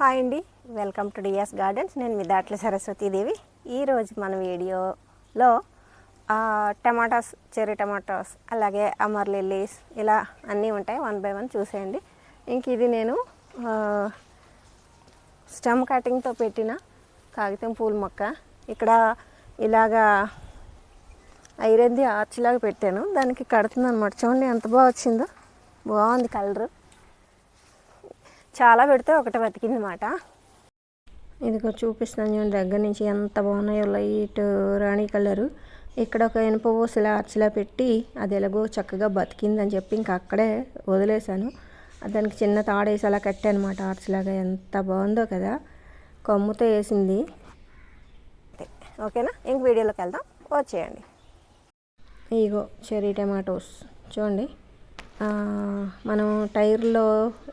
Hi అండి. Welcome to Dia's gardens. నేను మీ దాట్ల సరస్వతీదేవి. ఈరోజు మన వీడియోలో టమాటాస్ చెర్రీ టమాటాస్ అలాగే అమర్ లిల్లీస్ ఇలా అన్నీ ఉంటాయి. వన్ బై వన్ చూసేయండి. ఇంక ఇది నేను స్టమ్ స్టెమ్ కటింగ్తో పెట్టిన కాగితం పూల మొక్క. ఇక్కడ ఇలాగా ఐరన్ది ఆర్చ్లాగా పెట్టాను. దానికి కడుతుంది అనమాట చూడండి ఎంత బాగా వచ్చిందో. బాగుంది కలరు. చాలా పెడితే ఒకటి బతికింది మాట ఇదిగో చూపిస్తాను చూడండి దగ్గర నుంచి ఎంత బాగున్నాయో లైట్ రాణి కలరు. ఇక్కడ ఒక ఇనుప ఊసలా అర్చలా పెట్టి అది ఎలాగో చక్కగా బతికిందని చెప్పి ఇంకా అక్కడే వదిలేశాను. దానికి చిన్న తాడేసి అలా కట్టానమాట ఆర్చ్లాగా. ఎంత బాగుందో కదా. కొమ్ముతో వేసింది. ఓకేనా? ఇంక వీడియోలోకి వెళ్దాం. వచ్చేయండి ఇగో చెర్రీ టమాటోస్. చూడండి. మనం టైర్లో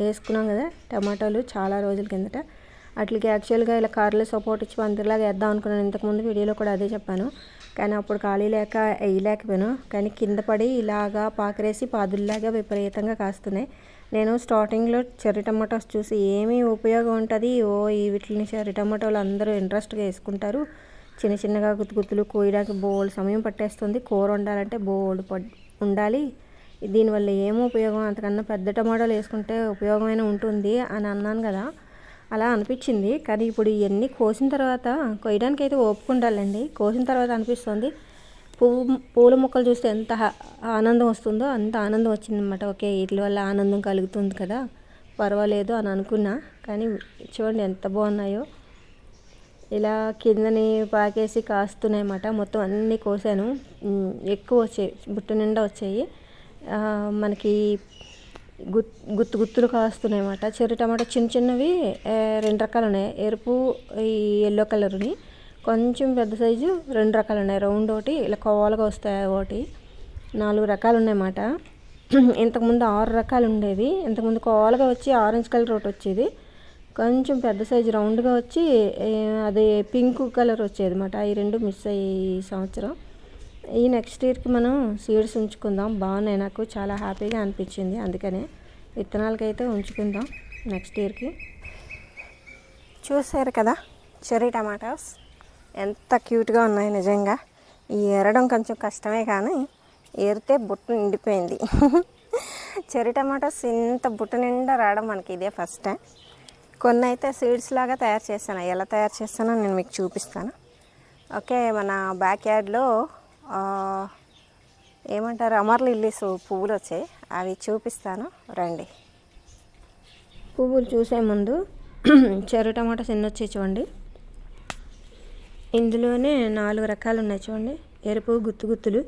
వేసుకున్నాం కదా టమాటాలు చాలా రోజుల కిందట. అట్లకి యాక్చువల్గా ఇలా కార్లో సపోర్ట్ ఇచ్చి పందిరిలాగా వేద్దాం అనుకున్నాను. ఇంతకుముందు వీడియోలో కూడా అదే చెప్పాను. కానీ అప్పుడు ఖాళీ లేక వేయలేకపోయాను. కానీ కింద పడి ఇలాగా పాకరేసి పాదుల్లాగా విపరీతంగా కాస్తున్నాయి. నేను స్టార్టింగ్లో చెర్రీ టమాటోస్ చూసి ఏమీ ఉపయోగం ఉంటుంది? ఓ ఈ వీటిని చెర్రీ టమాటోలు అందరూ ఇంట్రెస్ట్గా వేసుకుంటారు. చిన్న చిన్నగా గుత్తు గుత్తులు కోయడానికి బోల్డ్ సమయం పట్టేస్తుంది. కూర వండాలంటే బోల్డ్ పడ్ ఉండాలి. దీనివల్ల ఏమో ఉపయోగం? అంతకన్నా పెద్ద టమాటాలు వేసుకుంటే ఉపయోగమైన ఉంటుంది అని అన్నాను కదా. అలా అనిపించింది. కానీ ఇప్పుడు ఇవన్నీ కోసిన తర్వాత కొయ్యడానికి అయితే ఒప్పుకుండాలండి కోసిన తర్వాత అనిపిస్తుంది. పువ్వు పూల మొక్కలు చూస్తే ఎంత ఆనందం వస్తుందో అంత ఆనందం వచ్చిందనమాట ఓకే వీటి వల్ల ఆనందం కలుగుతుంది కదా. పర్వాలేదు అని అనుకున్నా. కానీ చూడండి ఎంత బాగున్నాయో. ఇలా కిందని పాకేసి కాస్తున్నాయి అన్నమాట మొత్తం అన్నీ కోసాను. ఎక్కువ వచ్చాయి. బుట్ట నిండా వచ్చాయి. మనకి గుత్ గుత్తు గుత్తులు కాస్తున్నాయి అన్నమాట చెర్రీ టమాటా చిన్న చిన్నవి రెండు రకాలు ఉన్నాయి ఎరుపు ఈ ఎల్లో కలర్ని కొంచెం పెద్ద సైజు రెండు రకాలు ఉన్నాయి రౌండ్ ఒకటి ఇలా కోవాలుగా వస్తాయి ఒకటి. నాలుగు రకాలు ఉన్నాయన్నమాట ఇంతకుముందు ఆరు రకాలు ఉండేవి. ఇంతకుముందు కోవాలుగా వచ్చి ఆరెంజ్ కలర్ ఒకటి వచ్చేది. కొంచెం పెద్ద సైజు రౌండ్గా వచ్చి అది పింక్ కలర్ వచ్చేది అనమాట ఈ రెండు మిస్ అయ్యి ఈ సంవత్సరం. ఈ నెక్స్ట్ ఇయర్కి మనం సీడ్స్ ఉంచుకుందాం. బాగున్నాయి నాకు. చాలా హ్యాపీగా అనిపించింది. అందుకనే విత్తనాలకైతే ఉంచుకుందాం నెక్స్ట్ ఇయర్కి చూసారు కదా? Cherry tomatoes. ఎంత క్యూట్గా ఉన్నాయి నిజంగా. ఈ ఏరడం కొంచెం కష్టమే కానీ ఏరితే బుట్ట నిండిపోయింది. చెర్రీ టమాటాస్ ఇంత బుట్ట నిండా రావడం మనకి ఇదే ఫస్ట్ టైం కొన్ని అయితే సీడ్స్ లాగా తయారు చేస్తాను ఎలా తయారు చేస్తానో నేను మీకు చూపిస్తాను. ఓకే మన బ్యాక్ యార్డ్లో ఏమంటారు? అమర్లిల్లీస్ పువ్వులు వచ్చాయి. అవి చూపిస్తాను. రండి. పువ్వులు చూసే ముందు చెరు టమాటాస్ ఎన్ని చూడండి. ఇందులోనే నాలుగు రకాలు ఉన్నాయి చూడండి. ఎరుపు గుత్తు గుత్తులు.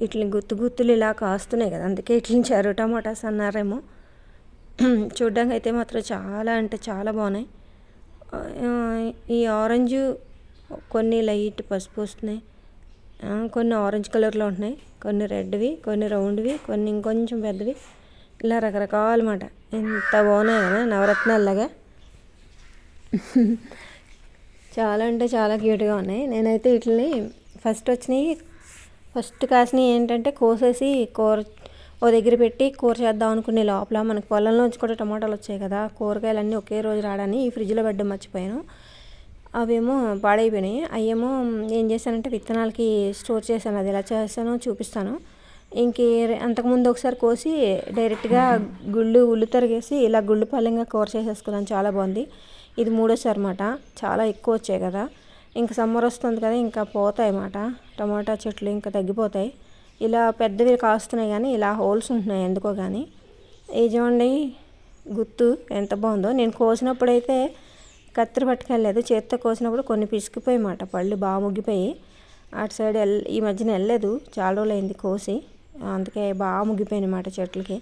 ఇట్లని గుత్తు గుత్తులు ఇలా కాస్తున్నాయి కదా. అందుకే ఇట్లని చెరు టమాటాస్ అన్నారేమో. చూడ్డానికి అయితే మాత్రం చాలా అంటే చాలా బాగున్నాయి. ఈ ఆరెంజ్ కొన్ని లైట్ పసుపు వస్తున్నాయి. కొన్ని ఆరెంజ్ కలర్లో ఉంటున్నాయి. కొన్ని రెడ్వి కొన్ని రౌండ్వి కొన్ని ఇంకొంచెం పెద్దవి. ఇలా రకరకాలు ఎంత బాగున్నాయి కదా నవరత్నాల్లాగా. చాలా అంటే చాలా క్యూట్గా ఉన్నాయి. నేనైతే వీటిని ఫస్ట్ వచ్చినాయి ఫస్ట్ కాసినవి ఏంటంటే కోసేసి కూర ఓ దగ్గర పెట్టి కూర చేద్దాం అనుకునే లోపల మనకి పొలంలోంచి కూడా టమాటాలు వచ్చాయి కదా. కూరగాయలన్నీ ఒకే రోజు రావడానికి ఈ ఫ్రిడ్జ్లో పెట్టడం మర్చిపోయాను. అవేమో పాడైపోయినాయి. అవేమో ఏం చేశానంటే విత్తనాలకి స్టోర్ చేశాను. అది ఎలా చేస్తానో చూపిస్తాను. ఇంక అంతకుముందు ఒకసారి కోసి డైరెక్ట్గా గుళ్ళు ఉల్లు తరిగేసి ఇలా గుళ్ళు పల్లెంగా కూర చేసేసుకున్నాను. చాలా బాగుంది. ఇది మూడోసారి అన్నమాట. చాలా ఎక్కువ వచ్చాయి కదా. ఇంకా సమ్మర్ వస్తుంది కదా ఇంకా పోతాయి అన్నమాట. టమాటా చెట్లు ఇంకా తగ్గిపోతాయి. ఇలా పెద్దవి కాస్తున్నాయి కానీ ఇలా హోల్స్ ఉంటున్నాయి ఎందుకో కానీ. ఇది చూడండి గుత్తు ఎంత బాగుందో. నేను కోసినప్పుడైతే కత్తిరి పట్టుకెళ్ళలేదు చేత్తో కోసినప్పుడు కొన్ని పిసికిపోయి మాట. పళ్ళు బాగా ముగ్గిపోయి అటు సైడ్ వెళ్ ఈ మధ్యన వెళ్ళలేదు చాలా రోజులు అయింది కోసి. అందుకే బాగా ముగ్గిపోయినాయి మాట చెట్లకి.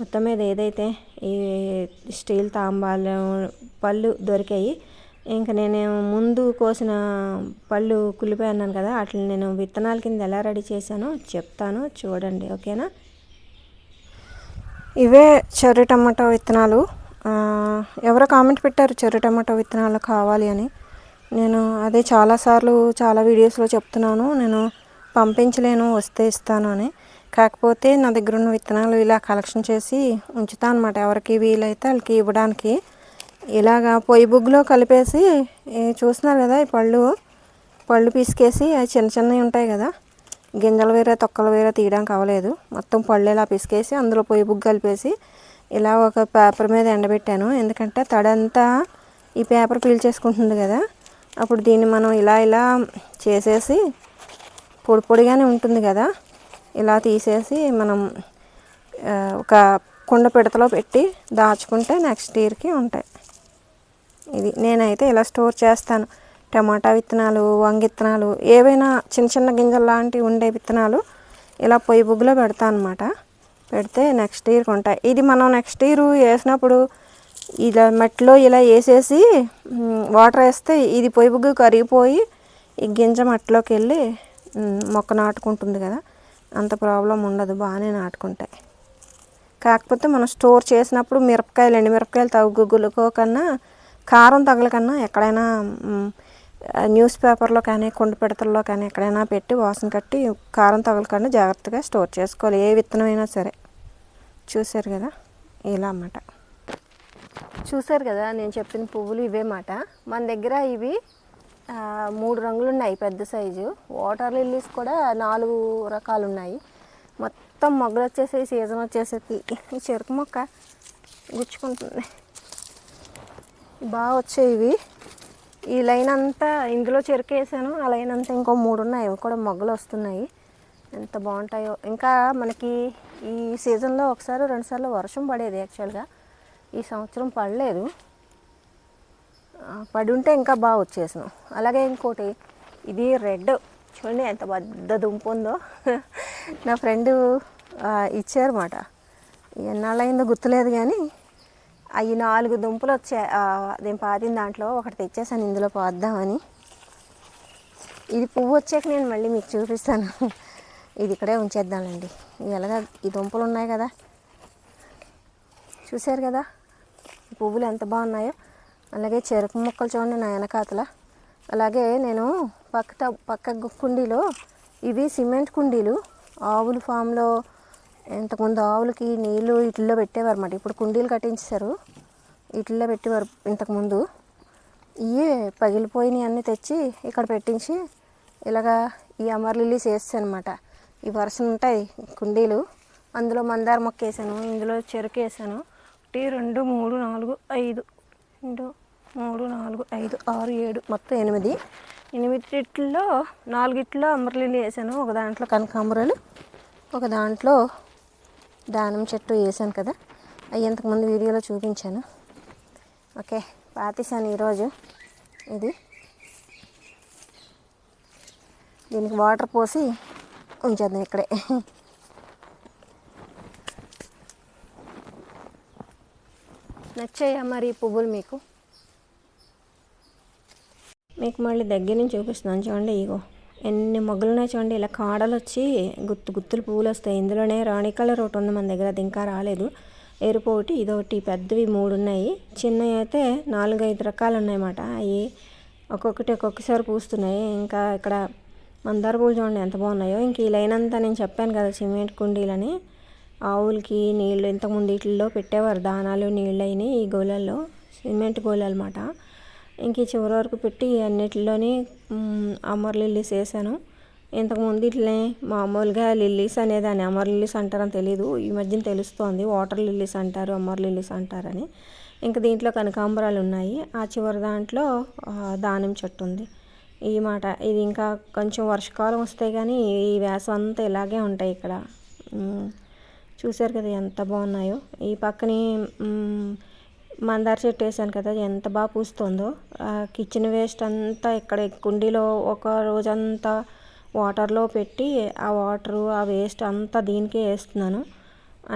మొత్తం మీద ఏదైతే ఈ స్టీల్ తాంబాలు పళ్ళు దొరికాయి ఇంకా నేను ముందు కోసిన పళ్ళు కుళ్ళిపోయి అన్నాను కదా వాటిని నేను విత్తనాల కింద ఎలా రెడీ చేశానో చెప్తాను చూడండి ఓకేనా? ఇవే చెర్రీ టమాటో విత్తనాలు. ఎవరో కామెంట్ పెట్టారు చెర్రి టమాటో విత్తనాలు కావాలి అని. నేను అదే చాలాసార్లు చాలా వీడియోస్లో చెప్తున్నాను నేను పంపించలేను వస్తే ఇస్తాను అని. కాకపోతే నా దగ్గర ఉన్న విత్తనాలు ఇలా కలెక్షన్ చేసి ఉంచుతాను అనమాట ఎవరికి వీలైతే వాళ్ళకి ఇవ్వడానికి. ఇలాగా పొయ్యి బుగ్గులో కలిపేసి చూస్తున్నారు కదా ఈ పళ్ళు? పళ్ళు పిసికేసి అవి చిన్న చిన్నవి ఉంటాయి కదా. గింజలు వేరే తొక్కలు వేరే తీయడానికి అవ్వలేదు. మొత్తం పళ్ళు ఇలా పిసికేసి అందులో పొయ్యి బుగ్గు కలిపేసి ఇలా ఒక పేపర్ మీద ఎండబెట్టాను. ఎందుకంటే తడంతా ఈ పేపర్ పీల్చేసుకుంటుంది కదా. అప్పుడు దీన్ని మనం ఇలా ఇలా చేసేసి పొడి పొడిగానే ఉంటుంది కదా. ఇలా తీసేసి మనం ఒక కుండ పిడతలో పెట్టి దాచుకుంటే నెక్స్ట్ ఇయర్కి ఉంటాయి. ఇది నేనైతే ఇలా స్టోర్ చేస్తాను. టమాటా విత్తనాలు వంగ విత్తనాలు ఏవైనా చిన్న చిన్న గింజలు లాంటివి ఉండే విత్తనాలు ఇలా పొయ్యి బుగ్గులో పెడతా అనమాట పెడితే నెక్స్ట్ ఇయర్కి ఉంటాయి ఇది మనం నెక్స్ట్ ఇయర్ వేసినప్పుడు ఇలా మట్టిలో ఇలా వేసేసి వాటర్ వేస్తే ఇది పొయ్యి బుగ్గు కరిగిపోయి ఈ గింజ మట్టిలోకి వెళ్ళి మొక్క నాటుకుంటుంది కదా. అంత ప్రాబ్లం ఉండదు బాగానే నాటుకుంటాయి. కాకపోతే మనం స్టోర్ చేసినప్పుడు మిరపకాయలు ఎండి మిరపకాయలు తగ్గుగులుకో కన్నా కారం తగలకన్నా ఎక్కడైనా న్యూస్ పేపర్లో కానీ కుండ పిడతల్లో కానీ ఎక్కడైనా పెట్టి వాసన కట్టి కారం తగలకుండా జాగ్రత్తగా స్టోర్ చేసుకోవాలి. ఏ విత్తనమైనా సరే. చూశారు కదా? ఇలా అన్నమాట. చూశారు కదా? నేను చెప్పిన పువ్వులు ఇవే మాట మన దగ్గర ఇవి మూడు రంగులు ఉన్నాయి పెద్ద సైజు. వాటర్ లిల్లీస్ కూడా నాలుగు రకాలు ఉన్నాయి. మొత్తం మొగ్గలు వచ్చేసి సీజన్ వచ్చేసరికి ఈ చెరుకు మొక్క గుచ్చుకుంటుంది. బాగా వచ్చాయి ఇవి. ఈ లైన్ అంతా ఇందులో చెరుకు వేసాను. ఆ లైన్ అంతా ఇంకో మూడు ఉన్నాయి. అవి కూడా మొగ్గలు వస్తున్నాయి. ఎంత బాగుంటాయో. ఇంకా మనకి ఈ సీజన్లో ఒకసారి రెండుసార్లు వర్షం పడేది యాక్చువల్గా ఈ సంవత్సరం పడలేదు. పడి ఉంటే ఇంకా బాగా వచ్చేసాను. అలాగే ఇంకోటి ఇది రెడ్. చూడండి ఎంత పెద్ద దుంప ఉందో. నా ఫ్రెండ్ ఇచ్చారన్నమాట. ఎన్నాళ్ళైందో గుర్తులేదు కానీ అవి నాలుగు దుంపలు వచ్చాయి నేను పాతిన దాంట్లో ఒకటి తెచ్చేసాను ఇందులో పాద్దామని. ఇది పువ్వు వచ్చాక నేను మళ్ళీ మీకు చూపిస్తాను. ఇది ఇక్కడే ఉంచేద్దామండి ఎలాగ ఎలాగా ఈ దుంపలు ఉన్నాయి కదా. చూశారు కదా? పువ్వులు ఎంత బాగున్నాయో. అలాగే చెరుకు మొక్కలు చూడండి నా వెనకాతల. అలాగే నేను పక్క పక్క కుండీలో ఇవి సిమెంట్ కుండీలు. ఆవుల ఫామ్లో ఇంతకుముందు ఆవులకి నీళ్ళు ఇట్లలో పెట్టేవారు అన్నమాట ఇప్పుడు కుండీలు కట్టించారు ఇట్లలో పెట్టేవారు ఇంతకుముందు. ఇవి పగిలిపోయినవి అన్నీ తెచ్చి ఇక్కడ పెట్టించి ఇలాగా ఈ అమర్ వేస్తాయి అనమాట ఈ వరుస ఉంటాయి కుండీలు. అందులో మందార మొక్క వేసాను ఇందులో చెరుకు వేసాను. ఒకటి రెండు మూడు నాలుగు ఐదు. రెండు మూడు నాలుగు ఐదు ఆరు ఏడు మొత్తం ఎనిమిది. ఎనిమిదిట్లో నాలుగిట్లో అమరలిల్లి వేసాను. ఒక దాంట్లో కనకాంబరాలు ఒక దాంట్లో దానిమ్మ చెట్టు వేసాను కదా. అవి ఇంతకుముందు వీడియోలో చూపించాను. ఓకే పాతేసాను ఈరోజు ఇది. దీనికి వాటర్ పోసి ఉంచేద్దాం ఇక్కడే నచ్చాయా మరి పువ్వులు మీకు మీకు మళ్ళీ దగ్గర నుంచి చూపిస్తున్నాను చూడండి ఇగో. ఎన్ని మొగ్గలు ఉన్నాయి చూడండి. ఇలా కాడలు వచ్చి గుత్తు గుత్తులు పువ్వులు వస్తాయి ఇందులోనే రాణి కలర్ ఒకటి ఉంది మన దగ్గర అది ఇంకా రాలేదు. ఎరుపు ఒకటి ఇదొకటి పెద్దవి మూడు ఉన్నాయి. చిన్నవి అయితే నాలుగు ఐదు రకాలు ఉన్నాయన్నమాట అవి ఒక్కొక్కటి ఒక్కొక్కసారి పూస్తున్నాయి. ఇంకా ఇక్కడ మందార పూలు చూడండి ఎంత బాగున్నాయో. ఇంక ఈ లైన్ అంతా నేను చెప్పాను కదా సిమెంట్ కుండీలని. ఆవులకి నీళ్ళు ఇంతకుముందు వీటిల్లో పెట్టేవారు దానాలు నీళ్ళు అయినాయి ఈ గోళల్లో సిమెంట్ గోళ అన్నమాట ఇంక ఈ చివరి వరకు పెట్టి అన్నిటిలోని అమర్ లిల్లీస్ వేసాను. ఇంతకుముందు ఇట్లనే మామూలుగా లిల్లీస్ అనేదాన్ని అమర్ లిల్లీస్ అంటారని తెలియదు ఈ మధ్యన తెలుస్తోంది వాటర్ లిల్లీస్ అంటారు అమర్ లిల్లీస్ అంటారని. ఇంకా దీంట్లో కనకాంబరాలు ఉన్నాయి. ఆ చివరి దాంట్లో దానిమ్మ చెట్టు ఉంది. ఈ మాట. ఇది ఇంకా కొంచెం వర్షకాలం వస్తే కానీ ఈ వేసం అంతా ఇలాగే ఉంటాయి ఇక్కడ. చూసారు చూశారు కదా ఎంత బాగున్నాయో. ఈ పక్కనే మందార చెట్టు వేసాను కదా ఎంత బాగా పూస్తుందో. కిచెన్ వేస్ట్ అంతా ఇక్కడ కుండీలో ఒక రోజంతా వాటర్లో పెట్టి ఆ వాటరు ఆ వేస్ట్ అంతా దీనికే వేస్తున్నాను.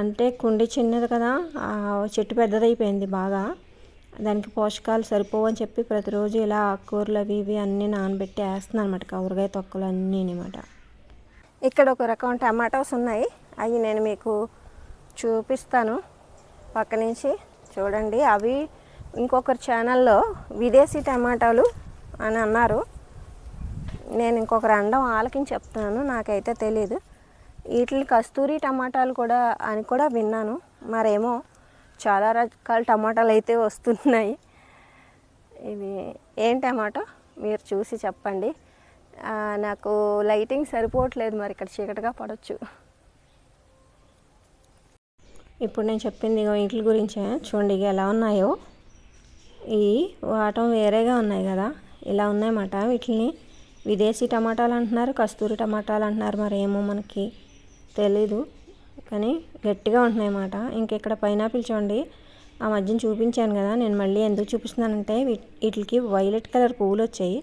అంటే కుండీ చిన్నది కదా ఆ చెట్టు పెద్దదైపోయింది బాగా. దానికి పోషకాలు సరిపోవని చెప్పి ప్రతిరోజు ఇలా ఆకుకూరలు అవి ఇవి అన్నీ నానబెట్టి వేస్తున్నాను అనమాట కూరగాయ తొక్కలు అన్నీ అనమాట ఇక్కడ ఒక రకం టమాటోస్ ఉన్నాయి. అవి నేను మీకు చూపిస్తాను పక్క నుంచి. చూడండి అవి ఇంకొకరి ఛానల్లో విదేశీ టమాటాలు అని అన్నారు. నేను ఇంకొకరు అండం ఆలకించి చెప్తున్నాను నాకైతే తెలియదు వీటిని కస్తూరి టమాటాలు కూడా అని కూడా విన్నాను. మరేమో చాలా రకాల టమాటాలు అయితే వస్తున్నాయి. ఇది ఏం టమాటో? మీరు చూసి చెప్పండి. నాకు లైటింగ్ సరిపోవట్లేదు మరి ఇక్కడ చీకటిగా పడవచ్చు ఇప్పుడు నేను చెప్పింది ఇగో వీటి గురించే. చూడండి ఇక ఎలా ఉన్నాయో. ఈ వాటం వేరేగా ఉన్నాయి కదా. ఇలా ఉన్నాయన్నమాట. వీటిని విదేశీ టమాటాలు అంటున్నారు కస్తూరి టమాటాలు అంటున్నారు మరి ఏమో మనకి తెలీదు. కానీ గట్టిగా ఉంటున్నాయి అన్నమాట. ఇంక ఇక్కడ పైనాపిల్ చూడండి. ఆ మధ్యన చూపించాను కదా నేను మళ్ళీ ఎందుకు చూపిస్తున్నానంటే వీటికి వైలెట్ కలర్ పువ్వులు వచ్చాయి.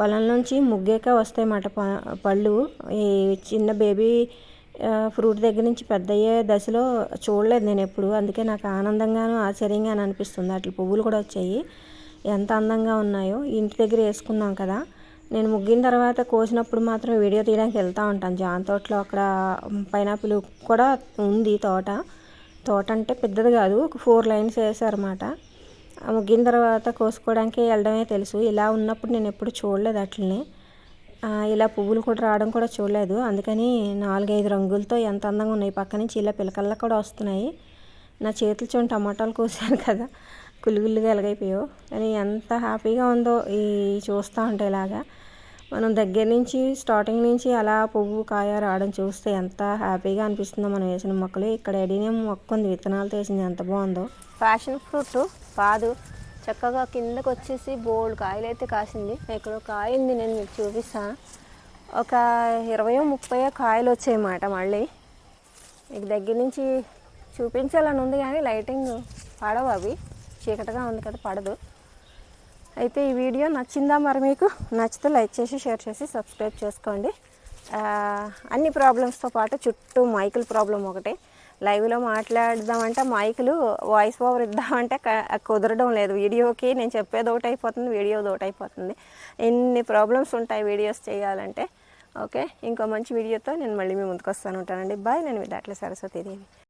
పొలంలోంచి ముగ్గాక వస్తాయి అన్నమాట. ప- పళ్ళు. ఈ చిన్న బేబీ ఫ్రూట్ దగ్గర నుంచి పెద్ద అయ్యే దశలో చూడలేదు నేను ఎప్పుడు. అందుకే నాకు ఆనందంగాను ఆశ్చర్యంగాను అనిపిస్తుంది. అట్లా పువ్వులు కూడా వచ్చాయి. ఎంత అందంగా ఉన్నాయో. ఇంటి దగ్గర వేసుకున్నాం కదా. నేను ముగ్గిన తర్వాత కోసినప్పుడు మాత్రం వీడియో తీయడానికి వెళ్తూ ఉంటాను. జాన్ తోటలో అక్కడ పైనాపిల్ కూడా ఉంది తోట. తోట అంటే పెద్దది కాదు ఒక ఫోర్ లైన్స్ వేసారన్నమాట. ముగ్గిన తర్వాత కోసుకోవడానికి వెళ్ళడమే తెలుసు. ఇలా ఉన్నప్పుడు నేను ఎప్పుడు చూడలేదు అట్లనే. ఇలా పువ్వులు కూడా రావడం కూడా చూడలేదు. అందుకని నాలుగైదు రంగులతో ఎంత అందంగా ఉన్నాయి. పక్క నుంచి ఇలా పిలకల్లా కూడా వస్తున్నాయి. నా చేతులు చూడండి టమాటాలు కోసాను కదా. కుల్లుగుల్లుగా ఎలాగైపోయావు కానీ ఎంత హ్యాపీగా ఉందో ఈ చూస్తూ ఉంటే ఇలాగా. మనం దగ్గర నుంచి స్టార్టింగ్ నుంచి అలా పువ్వు కాయ రావడం చూస్తే ఎంత హ్యాపీగా అనిపిస్తుందో మనం వేసిన మొక్కలు. ఇక్కడ ఎడినియం మొక్క ఉంది విత్తనాలు తీసింది ఎంత బాగుందో. ప్యాషన్ ఫ్రూట్ కాదు చక్కగా కిందకు వచ్చేసి బోల్డ్ కాయలు అయితే కాసింది ఇక్కడ కాయింది నేను మీకు చూపిస్తాను ఒక ఇరవయో ముప్పై కాయలు వచ్చాయన్నమాట మళ్ళీ. మీకు దగ్గర నుంచి చూపించాలని ఉంది కానీ లైటింగ్ పడవు అవి. చీకటిగా ఉంది కదా పడదు. అయితే ఈ వీడియో నచ్చిందా మరి మీకు? నచ్చితే లైక్ చేసి షేర్ చేసి సబ్స్క్రైబ్ చేసుకోండి. అన్ని ప్రాబ్లమ్స్తో పాటు చుట్టూ మైకుల ప్రాబ్లం ఒకటే. లైవ్లో మాట్లాడదామంటే మైకులు వాయిస్ ఓవర్ ఇద్దామంటే కుదరడం లేదు. వీడియోకి నేను చెప్పేది ఒకటి అయిపోతుంది వీడియోది ఒకటి అయిపోతుంది. ఎన్ని ప్రాబ్లమ్స్ ఉంటాయి వీడియోస్ చేయాలంటే. ఓకే ఇంకో మంచి వీడియోతో నేను మళ్ళీ మీ ముందుకు వస్తాను ఉంటానండి. బాయ్ నేను మీ దాంట్లో సరస్వతి దేవి